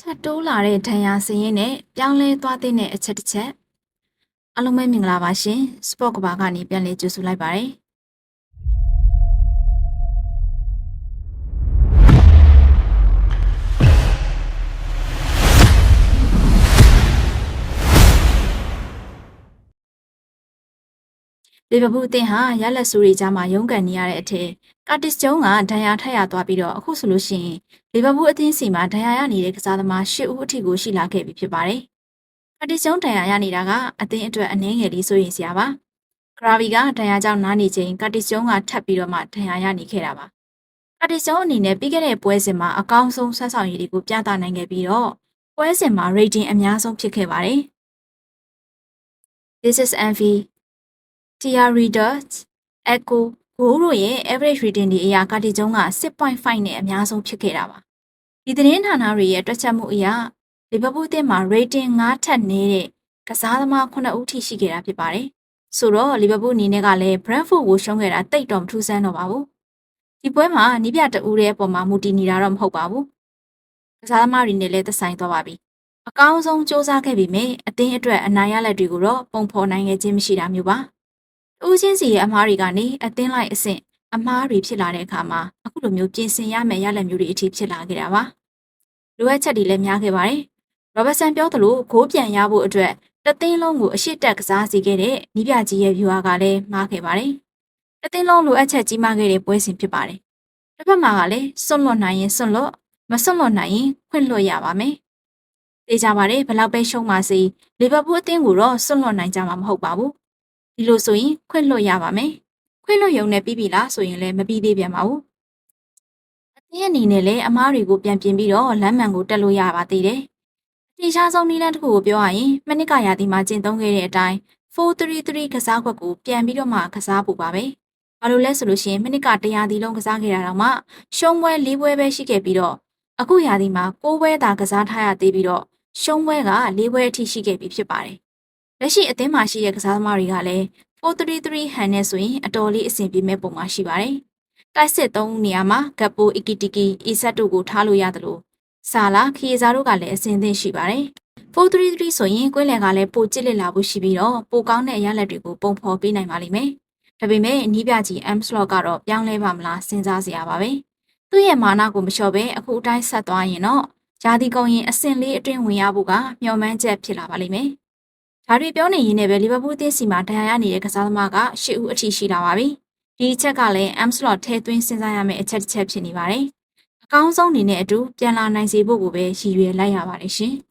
ထပ်တိုးလာတဲ့ဒဏ်ရာစည်ရင်နဲ့ပြောင်းလဲသွားတဲ့အချက်တစ်ချက်အားလုံးပဲမင်္ဂလာပါရှင်စပေါ့ကဘာကနေပြန်လည်ကြိုဆိုလိုက်ပါတယ် လီဗာပူးအသင်းဟာရလက်ဆူရီကြားမှာရုန်းကန်နေရတဲ့အထက်ကာတစ်ဂျုံးကဒဏ်ရာထပ်ရသွားပြီးတော့အခုဆိုလို့ရှိရင်လီဗာပူးအသင်းစီမှာဒဏ်ရာရနေတဲ့ကစားသမား၈ဦးအထိကိုရှိလာခဲ့ပြီဖြစ်ပါတယ်။ကာတစ်ဂျုံးဒဏ်ရာရနေတာကအသင်းအတွက်အနည်းငယ်လေးစိုးရိမ်စရာပါ။ဂရာဗီကဒဏ်ရာကြောင့်နားနေချိန်ကာတစ်ဂျုံးကထပ်ပြီးတော့မှဒဏ်ရာရနေခဲ့တာပါ။ကာတစ်ဂျုံးအနေနဲ့ပြီးခဲ့တဲ့ပွဲစဉ်မှာအကောင်းဆုံးဆက်ဆောင်ရည်တွေကိုပြသနိုင်ခဲ့ပြီးတော့ပွဲစဉ်မှာ rating အများဆုံးဖြစ်ခဲ့ပါတယ်။ This is Envy Tia Readers Echo ဂိုးတို့ရဲ့ average rating ဒီအရာကာတီကျုံးက6.5နဲ့အများဆုံးဖြစ်ခဲ့တာပါဒီသတင်းဌာနတွေရဲ့တွက်ချက်မှုအရလီဗာပူးအသင်းမှာ rating 9ထက်နည်းတဲ့ကစားသမား9ဦးထိရှိခဲ့တာဖြစ်ပါတယ်ဆိုတော့လီဗာပူးအနေနဲ့ကလည်း Brentford ကိုရှုံးခဲ့တာတိတ်တော့မထူးဆန်းတော့ပါဘူးဒီပွဲမှာနီးပြတအူးရဲ့အပေါ်မှာမူတည်နေတာတော့မဟုတ်ပါဘူးကစားသမားတွေနဲ့လည်းသက်ဆိုင်သွားပါပြီအကောင်းဆုံးစ조사ခဲ့ပြီမေအသင်းအတွက်အနိုင်ရလက်တွေကိုတော့ပုံဖော်နိုင်ခဲ့ခြင်းမရှိတာမျိုးပါ။ ဦးချင်းစီရဲ့အမားတွေကနေအသင်းလိုက်အဆင့်အမားတွေဖြစ်လာတဲ့အခါမှာအခုလိုမျိုးပြင်ဆင်ရမယ့်ရလဒ်မျိုးတွေအထိဖြစ်လာခဲ့တာပါ။လိုအပ်ချက်တွေလည်းများခဲ့ပါတယ်။ရောဘတ်ဆန်ပြောသလိုဂိုးပြန်ရဖို့အတွက်တသင်းလုံးကိုအရှိတက်ကစားစီခဲ့တဲ့နီးပြကြီးရဲ့ viewer ကလည်းမှားခဲ့ပါတယ်။တသင်းလုံးလိုအပ်ချက်ကြီးမားခဲ့တဲ့ပွဲစဉ်ဖြစ်ပါတယ်။တစ်ဖက်မှာကလည်းစွန့်လွတ်နိုင်ရင်စွန့်လွတ်မစွန့်လွတ်နိုင်ရင်ခွင့်လွှတ်ရပါမယ်။သိကြပါတယ်ဘယ်လောက်ပဲရှုံးပါစေလီဗာပူးအသင်းကိုတော့စွန့်လွတ်နိုင်ကြမှာမဟုတ်ပါဘူး။ ဒီလိုဆိုရင်ခွင့်လွှတ်ရပါမယ်။ခွင့်လွှတ်ရုံနဲ့ပြီးပြီလားဆိုရင်လည်းမပြီးသေးပြန်ပါဘူး။အသင်းအနေနဲ့လည်းအမားတွေကိုပြန်ပြင်ပြီးတော့လမ်းမှန်ကိုတက်လို့ရပါသေးတယ်။အထင်ရှားဆုံးနည်းလမ်းတစ်ခုကိုပြောရရင်မနစ်ကရာသီမှာကျင့်သုံးခဲ့တဲ့အတိုင်း433ကစားကွက်ကိုပြန်ပြီးတော့မှကစားဖို့ပါပဲ။ဘာလို့လဲဆိုလို့ရှိရင်မနစ်ကတရားသီလုံးကစားခဲ့တာတော့မှရှုံးပွဲ၄ပွဲပဲရှိခဲ့ပြီးတော့အခုရာသီမှာ၉ပွဲသာကစားထားရသေးပြီးတော့ရှုံးပွဲက၄ပွဲအထိရှိခဲ့ပြီဖြစ်ပါတယ်။ လက်ရှိအသင်းမှာရှိတဲ့ကစားသမားတွေကလည်း433ဟန်နဲ့ဆိုရင်အတော်လေးအဆင်ပြေမဲ့ပုံမှာရှိပါတယ်။တိုက်စစ်သုံးနေရာမှာဂပ်ပိုအီကီတီကီအီဆက်တို့ကိုထားလို့ရတယ်လို့ဆာလာခီယဇာတို့ကလည်းအဆင်သင့်ရှိပါတယ်။433ဆိုရင်ကွင်းလယ်ကလည်းပိုကျစ်လက်လာဖို့ရှိပြီးတော့ပိုကောင်းတဲ့အရလက်တွေကိုပုံဖော်ပေးနိုင်ပါလိမ့်မယ်။ဒါပေမဲ့အနီးပြကြီး M slot ကတော့ပြောင်းလဲပါမလားစဉ်းစားစရာပါပဲ။သူ့ရဲ့မာနကိုမလျှော့ပဲအခုအတိုင်းဆက်သွားရင်တော့ဂျာဒီကုံရင်အဆင့်လေးအတွင်းဝင်ရဖို့ကမျှော်မှန်းချက်ဖြစ်လာပါလိမ့်မယ်။ ဒါတွေပြောနေရင်းနဲ့ပဲလီဗာပူးအသင်းစီမှာဒဏ်ရာရနေတဲ့ကစားသမားက၈ဦးအထိရှိလာပါပြီ။ဒီအချက်ကလည်း M slot ထဲသွင်းစဉ်းစားရမယ့်အချက်တစ်ချက်ဖြစ်နေပါတယ်။အကောင်းဆုံးအနေနဲ့အတူပြန်လာနိုင်စေဖို့ကိုပဲရည်ရွယ်လိုက်ရပါတယ်ရှင်။